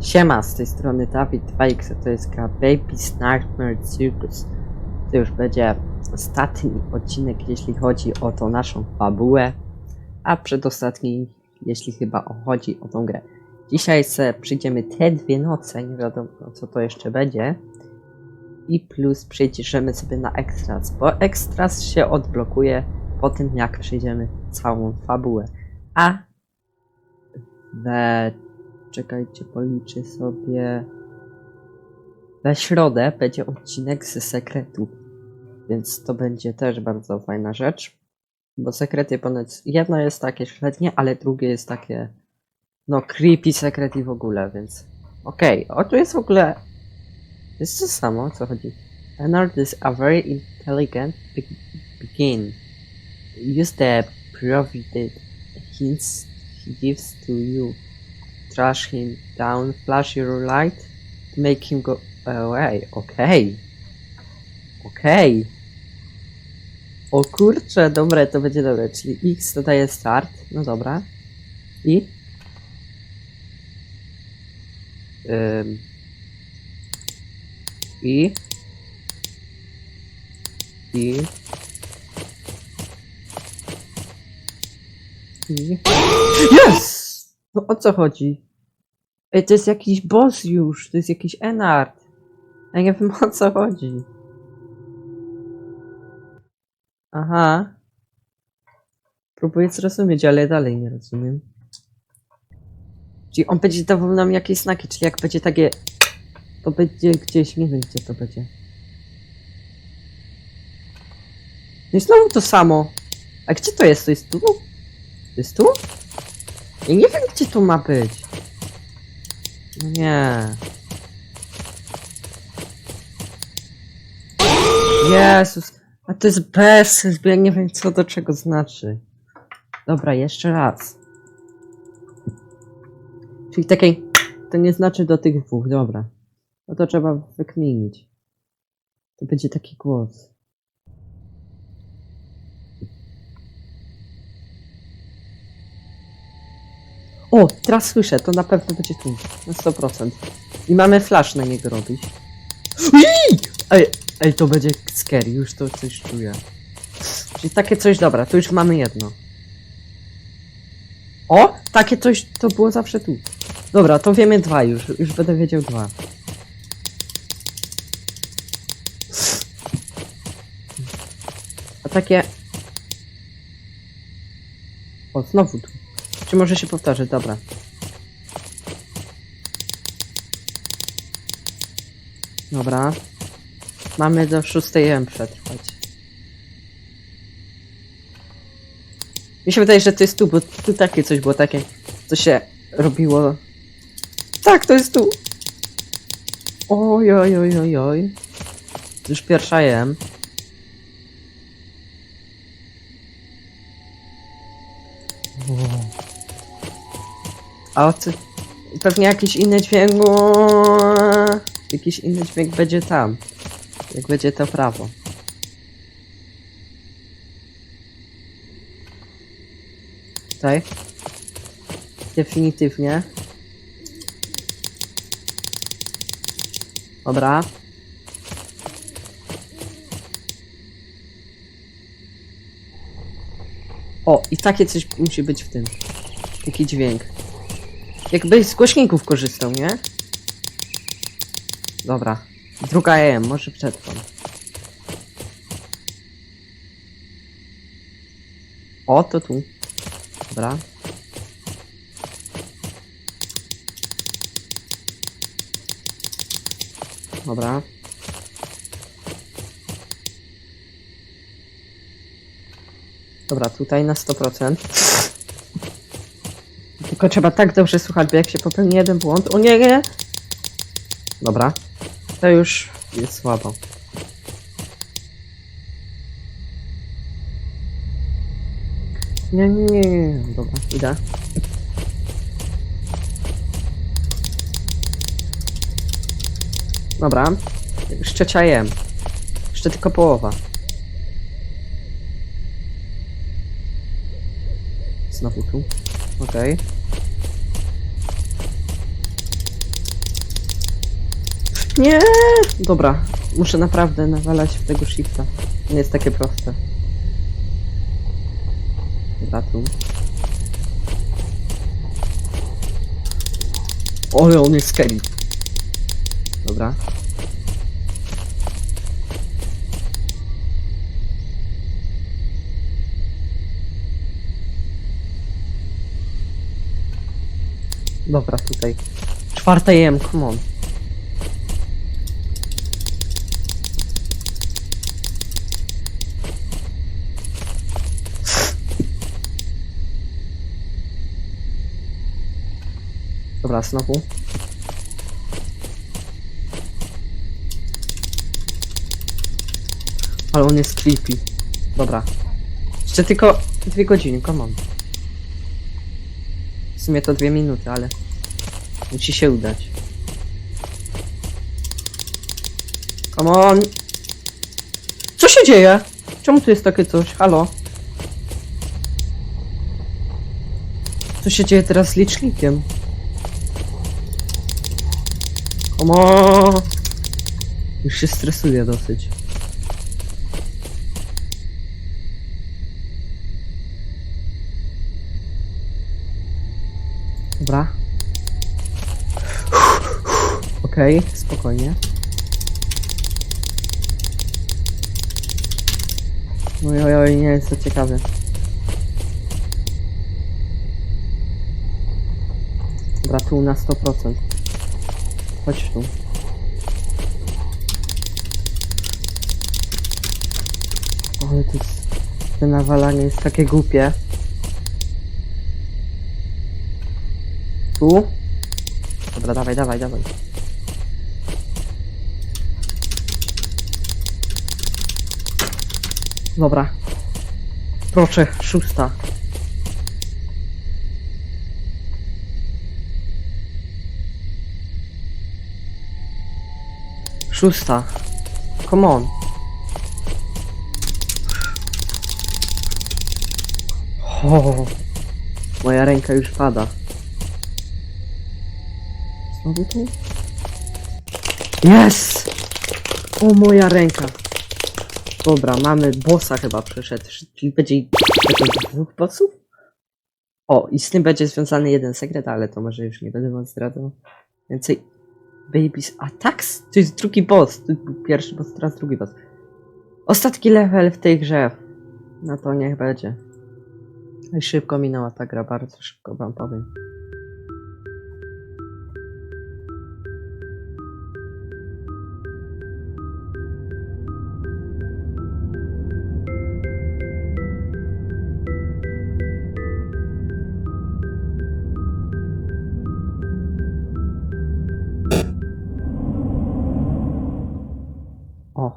Siema, z tej strony Dawid 2X, a to jest gra Baby's Nightmare Circus. To już będzie ostatni odcinek, jeśli chodzi o tą naszą fabułę, a przedostatni, jeśli chyba chodzi o tą grę. Dzisiaj se przyjdziemy te dwie noce, nie wiadomo co to jeszcze będzie. I plus przejdziemy sobie na Extras, bo Extras się odblokuje po tym, jak przejdziemy całą fabułę. A we Czekajcie, policzę sobie. We środę będzie odcinek z sekretów. Więc to będzie też bardzo fajna rzecz. Bo sekrety ponoć. Jedno jest takie średnie, ale drugie jest takie. No, creepy sekret i w ogóle, więc. Okej, o tu jest w ogóle. Jest to samo, o co chodzi. Leonard is a very intelligent be- begin. Use the provided hints he gives to you trash him down, flash your light, make him go away. Okej. Okej. O kurczę, dobre, to będzie dobre. Czyli X to start. No dobra. I? Ym. I? I? I? Yes! No o co chodzi? Ej, to jest jakiś boss już, to jest jakiś Enard. Ja nie wiem o co chodzi. Aha. Próbuję zrozumieć, ale dalej nie rozumiem. Czyli on będzie dawał nam jakieś znaki, czyli jak będzie takie... To będzie gdzieś, nie wiem gdzie to będzie. No i znowu to samo. A gdzie to jest? To jest tu? To jest tu? Ja nie wiem, gdzie to ma być. Nie. Jezus. A to jest bez sens, bo ja nie wiem, co do czego znaczy. Dobra, jeszcze raz. Czyli takiej... To nie znaczy do tych dwóch, dobra. No to trzeba wykminić. To będzie taki głos. O, teraz słyszę, to na pewno będzie tu. Na 100%. I mamy flash na niego robić. Ui! Ej, ej, to będzie scary, już to coś czuję. Czyli takie coś, dobra, to już mamy jedno. O, takie coś, to było zawsze tu. Dobra, to wiemy dwa już, już będę wiedział dwa. A takie... O, znowu tu. Czy może się powtarzać? Dobra. Dobra. Mamy do 6 M przetrwać. Mi się wydaje, że to jest tu, bo tu takie coś było, takie, co się robiło. Tak, to jest tu. Oj, oj, oj, oj, oj. Już pierwsza M. A o co? Pewnie jakiś inny dźwięk. Jakiś inny dźwięk będzie tam. Jak będzie to prawo. Tutaj. Definitywnie. Dobra. O, i takie coś musi być w tym. Taki dźwięk. Jakby z głośników korzystał, nie? Dobra. Druga EM, może przetrwam. O, to tu. Dobra. Dobra. Dobra, tutaj na 100%. Tylko trzeba tak dobrze słuchać, bo jak się popełni jeden błąd... O nie, nie! Dobra. To już jest słabo. Nie, nie, nie, nie, nie. Dobra, idę. Dobra. Już trzecia jem. Jeszcze tylko połowa. Znowu tu. Okej. Nie! Dobra, muszę naprawdę nawalać w tego shifta. Nie jest takie proste. Dobra, tu. Ale on jest scary. Dobra. Dobra, tutaj. Czwarta jem, come on. Dobra, znowu. Ale on jest creepy. Dobra. Jeszcze tylko dwie godziny, come on. W sumie to dwie minuty, ale musi się udać. Come on! Co się dzieje? Czemu tu jest takie coś? Halo? Co się dzieje teraz z licznikiem? Come on! Już się stresuję dosyć. Dobra. Okej, spokojnie. Oj, oj, oj, nie jest to ciekawe. Dobra, tu na 100%. Chodź tu. Ale to jest... To nawalanie jest takie głupie. Tu? Dobra, dawaj, dawaj, dawaj. Dobra. Proszę, szósta. Szósta. Come on. O, moja ręka już pada. Znowu tu? Jest! O, moja ręka. Dobra, mamy bossa chyba przeszedł, czyli będzie dwóch bossów? O, i z tym będzie związany jeden sekret, ale to może już nie będę wam zdradzał. Więcej Babies Attacks? To jest drugi boss. To był pierwszy boss, teraz drugi boss. Ostatni level w tej grze. No to niech będzie. I szybko minęła ta gra, bardzo szybko wam powiem.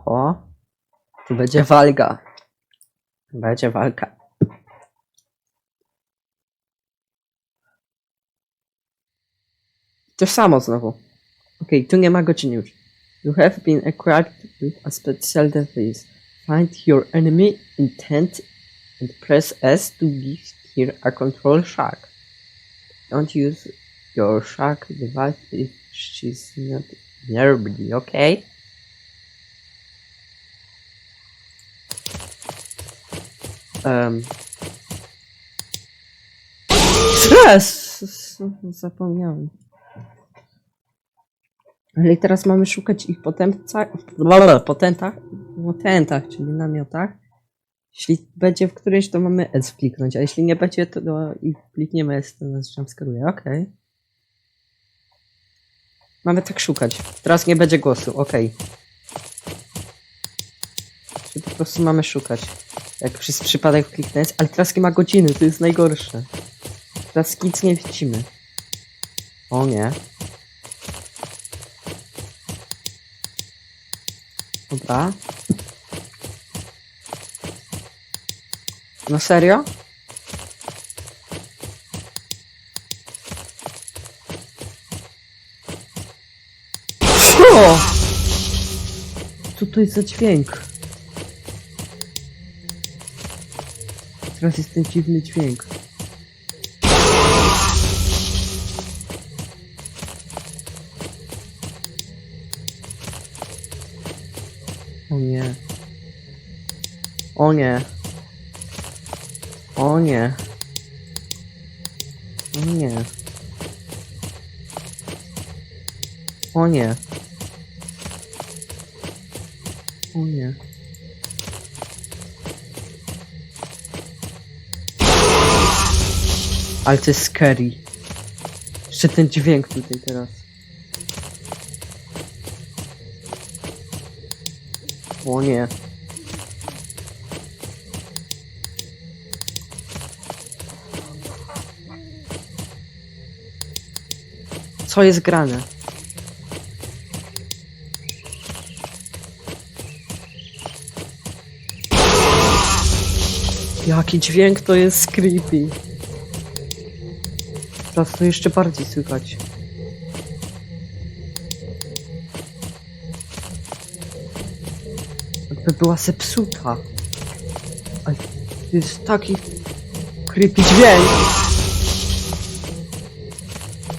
Oho. Tu będzie walka. Będzie walka. To samo znowu. Okej, tu nie ma godziny już. You have been equipped with a special device. Find your enemy intent and press S to give here a control shock. Don't use your shock device if she's not nearby, okay? Um. Zapomniałem. Ale teraz mamy szukać ich potępca, blablabla, potentach, potentach, czyli namiotach. Jeśli będzie w którejś, to mamy S kliknąć, a jeśli nie będzie, to do, i klikniemy S, to nas jumpscaruje. Okej. Mamy tak szukać. Teraz nie będzie głosu, okej. Czyli po prostu mamy szukać. Jak przez przypadek kliknę, S, ale teraz nie ma godziny, to jest najgorsze. Teraz nic nie widzimy. O nie. Dobra. No serio? Co? Co to jest za dźwięk? Teraz jest ten dziwny dźwięk. O nie. O nie. O nie. O nie. O nie. O nie. Ale to jest scary. Jeszcze ten dźwięk tutaj teraz. O nie. Co jest grane? Jaki dźwięk to jest creepy. Teraz to jeszcze bardziej słychać. Jakby była zepsuta. Ale to jest taki creepy dźwięk.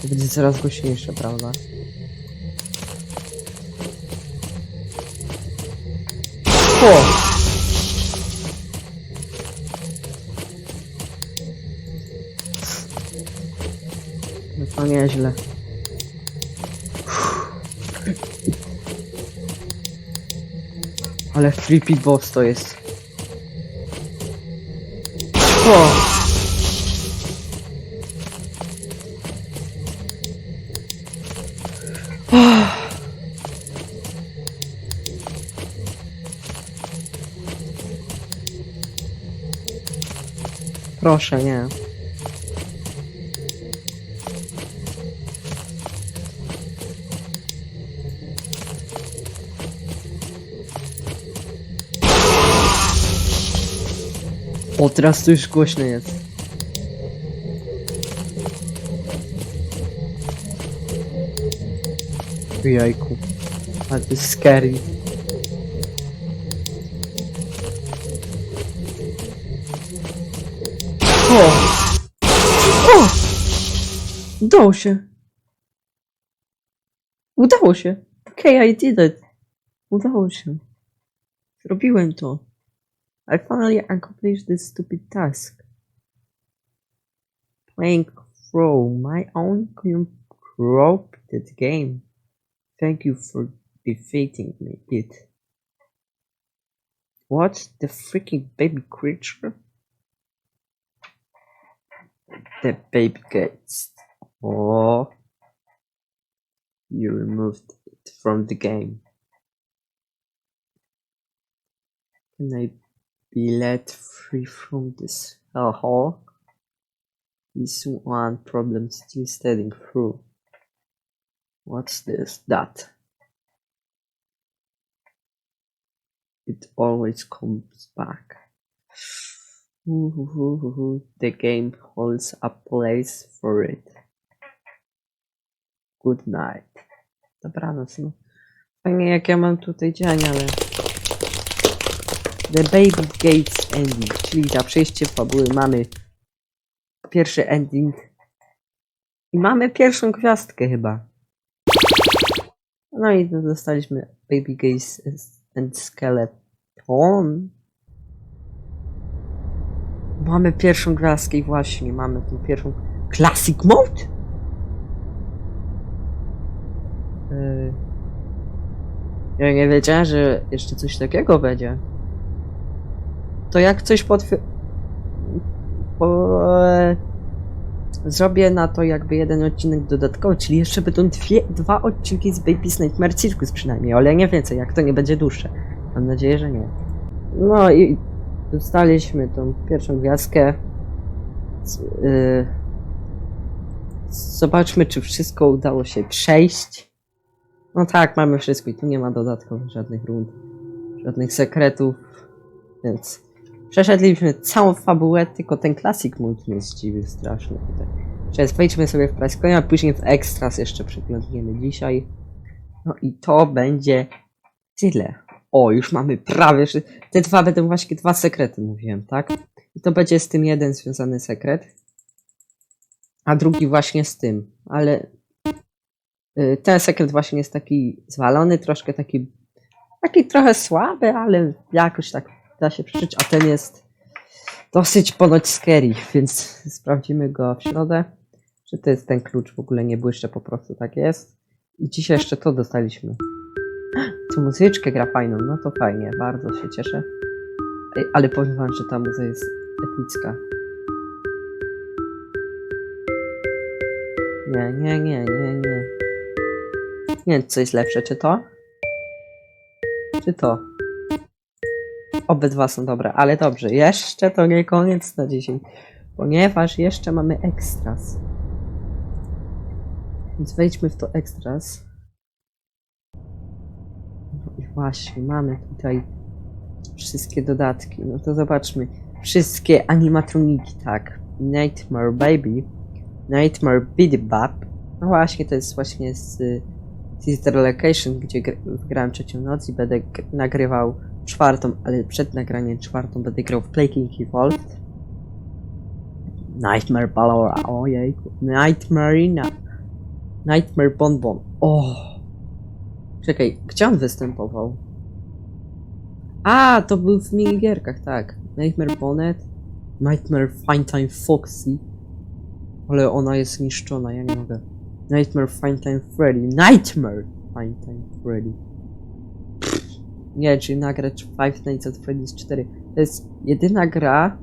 To będzie coraz głośniejsze, prawda? To nieźle. Ale creepy boss to jest. O! Proszę, nie. O, teraz to już głośno jest. Jajku. Ale to jest scary. O! O! Udało się. Udało się. Okay, I did it. Udało się. Zrobiłem to. I finally accomplished this stupid task. Playing through my own corrupted game. Thank you for defeating me, it. What? The freaking baby creature? The baby gates. Oh. You removed it from the game. Can I be let free from this hellhole? This one problem still steading through. What's this? That. It always comes back. Ooh, ooh, ooh. The game holds a place for it. Good night. Dobranoc, no. Fajnie jak ja mam tutaj dzień, ale... The Baby Gates Ending, czyli na przejście fabuły mamy pierwszy ending i mamy pierwszą gwiazdkę chyba. No i dostaliśmy Baby Gates and Skeleton. Mamy pierwszą gwiazdkę i właśnie mamy tą pierwszą Classic Mode? Yy... Ja nie wiedziałem, że jeszcze coś takiego będzie. To jak coś potwier... Po... Zrobię na to jakby jeden odcinek dodatkowy, czyli jeszcze będą dwie, dwa odcinki z Baby's Nightmare Circus przynajmniej, ale nie więcej, jak to nie będzie dłuższe. Mam nadzieję, że nie. No i dostaliśmy tą pierwszą gwiazdkę. Yy, Zobaczmy, czy wszystko udało się przejść. No tak, mamy wszystko i tu nie ma dodatkowych żadnych rund, żadnych sekretów, więc przeszedliśmy całą fabułę, tylko ten mnie zdziwił strasznie tutaj. Teraz wejdźmy sobie w Price Coina, później w Extras jeszcze przeglądniemy dzisiaj. No i to będzie tyle. O, już mamy prawie, te dwa będą właśnie dwa sekrety, mówiłem, tak? I to będzie z tym jeden związany sekret, a drugi właśnie z tym, ale y, ten sekret właśnie jest taki zwalony, troszkę taki Taki trochę słaby, ale jakoś tak da się przeżyć, a ten jest dosyć ponoć scary, więc sprawdzimy go w środę. Czy to jest ten klucz, w ogóle nie błyszcze, po prostu tak jest. I dzisiaj jeszcze to dostaliśmy. Tu muzyczkę gra fajną, no to fajnie, bardzo się cieszę. Ale powiem wam, że ta muza jest epicka. Nie, nie, nie, nie, nie. Nie co jest lepsze, czy to? Czy to? Obydwa są dobre, ale dobrze, jeszcze to nie koniec na dzisiaj, ponieważ jeszcze mamy ekstras. Więc wejdźmy w to ekstras. No i właśnie, mamy tutaj wszystkie dodatki. No to zobaczmy. Wszystkie animatroniki, tak. Nightmare Baby, Nightmare Bidibab. No właśnie, to jest właśnie z y, Sister Location, gdzie gr grałem trzecią noc i będę nagrywał czwartą, ale przed nagraniem czwartą będę grał w Plague Evolved. Nightmare Ballora, ojejku. Nightmarina. Nightmare Bonbon. O! Czekaj, gdzie on występował? A, to był w minigierkach, tak. Nightmare Bonnet, Nightmare Fine Foxy. Ale ona jest zniszczona, ja nie mogę. Nightmare Fine Freddy. Nightmare Fine Freddy. Nie, czyli nagrać Five Nights at Freddy's 4. To jest jedyna gra,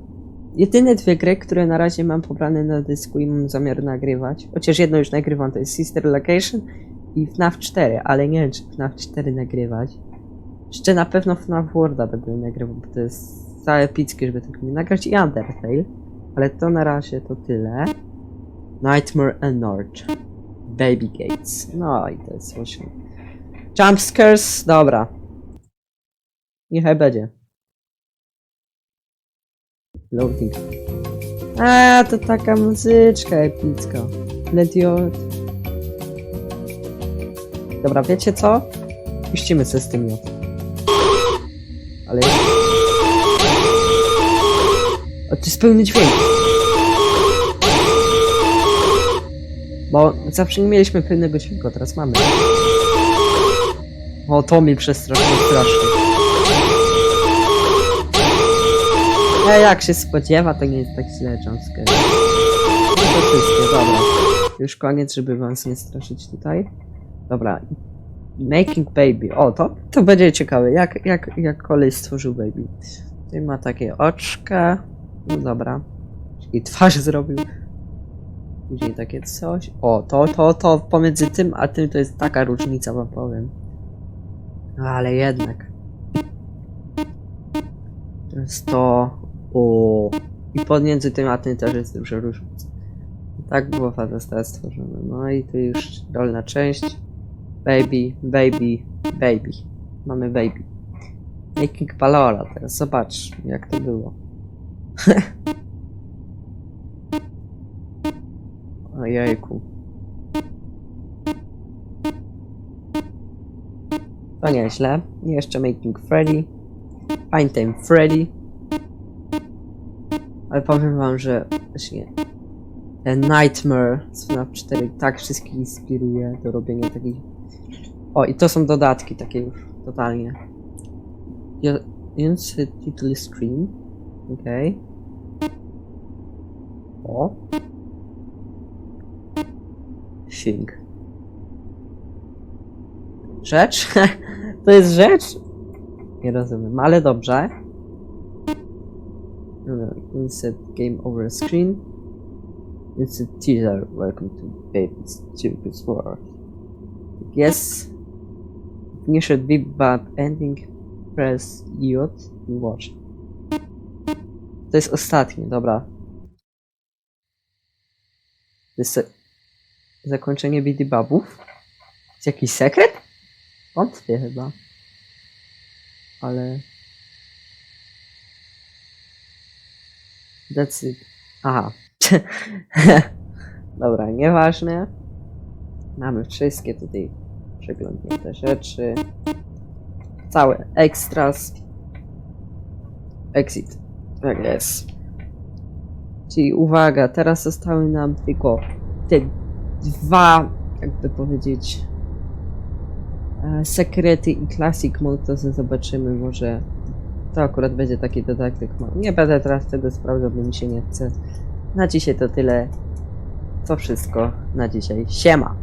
jedyne dwie gry, które na razie mam pobrane na dysku i mam zamiar nagrywać. Chociaż jedno już nagrywam, to jest Sister Location i FNAF 4, ale nie wiem, czy FNAF 4 nagrywać. Jeszcze na pewno FNAF Worlda będę nagrywał, bo to jest za epickie, żeby tego nie nagrać i Undertale. Ale to na razie to tyle. Nightmare and North. Baby Gates. No i to jest właśnie. Jumpscares, dobra. Niechaj będzie. Loading. A, to taka muzyczka epicka. Your... Dobra, wiecie co? Puścimy sobie z tym miot. Ale... O, to jest pełny dźwięk. Bo zawsze nie mieliśmy pełnego dźwięku, teraz mamy. O, to mi przestraszyło strasznie. E, jak się spodziewa, to nie jest tak źle, jumpscare. No to wszystkie, dobra. Już koniec, żeby was nie straszyć tutaj. Dobra. Making Baby. O, to, to będzie ciekawe. Jak, jak, jak kolej stworzył Baby. Tutaj ma takie oczka. No dobra. I twarz zrobił. Później takie coś. O, to, to, to pomiędzy tym a tym to jest taka różnica, wam powiem. No, ale jednak. To jest to. O. I pomiędzy tym a też jest dużo różnic. Tak było Fantastia stworzone. No i tu już dolna część. Baby, baby, baby. Mamy baby. Making Palora teraz. Zobacz, jak to było. Ojejku. To nieźle. Jeszcze Making Freddy. Fine Time Freddy. Ale powiem wam, że właśnie Nightmare z FNAF 4 tak wszystkich inspiruje do robienia takich... O, i to są dodatki takie już, totalnie. Insert title screen. Okej. O. Thing. Rzecz? to jest rzecz? Nie rozumiem, ale dobrze. Uh, dobra, Insert game over screen. Insert teaser. Welcome to Baby's Circus World. Yes. Finish be bad ending. Press J i watch. To jest ostatnie, dobra. To jest se- zakończenie bidybabów. Jest jakiś sekret? Wątpię chyba. Ale... It. Aha. Dobra, nieważne. Mamy wszystkie tutaj przeglądnięte rzeczy. Całe extras. Exit. Tak jest. Czyli uwaga, teraz zostały nam tylko te dwa, jakby powiedzieć, E, Sekrety i Classic Mode to zobaczymy, może to akurat będzie taki dodatek. No, Nie będę teraz tego sprawdzał, bo mi się nie chce. Na dzisiaj to tyle. To wszystko na dzisiaj. Siema!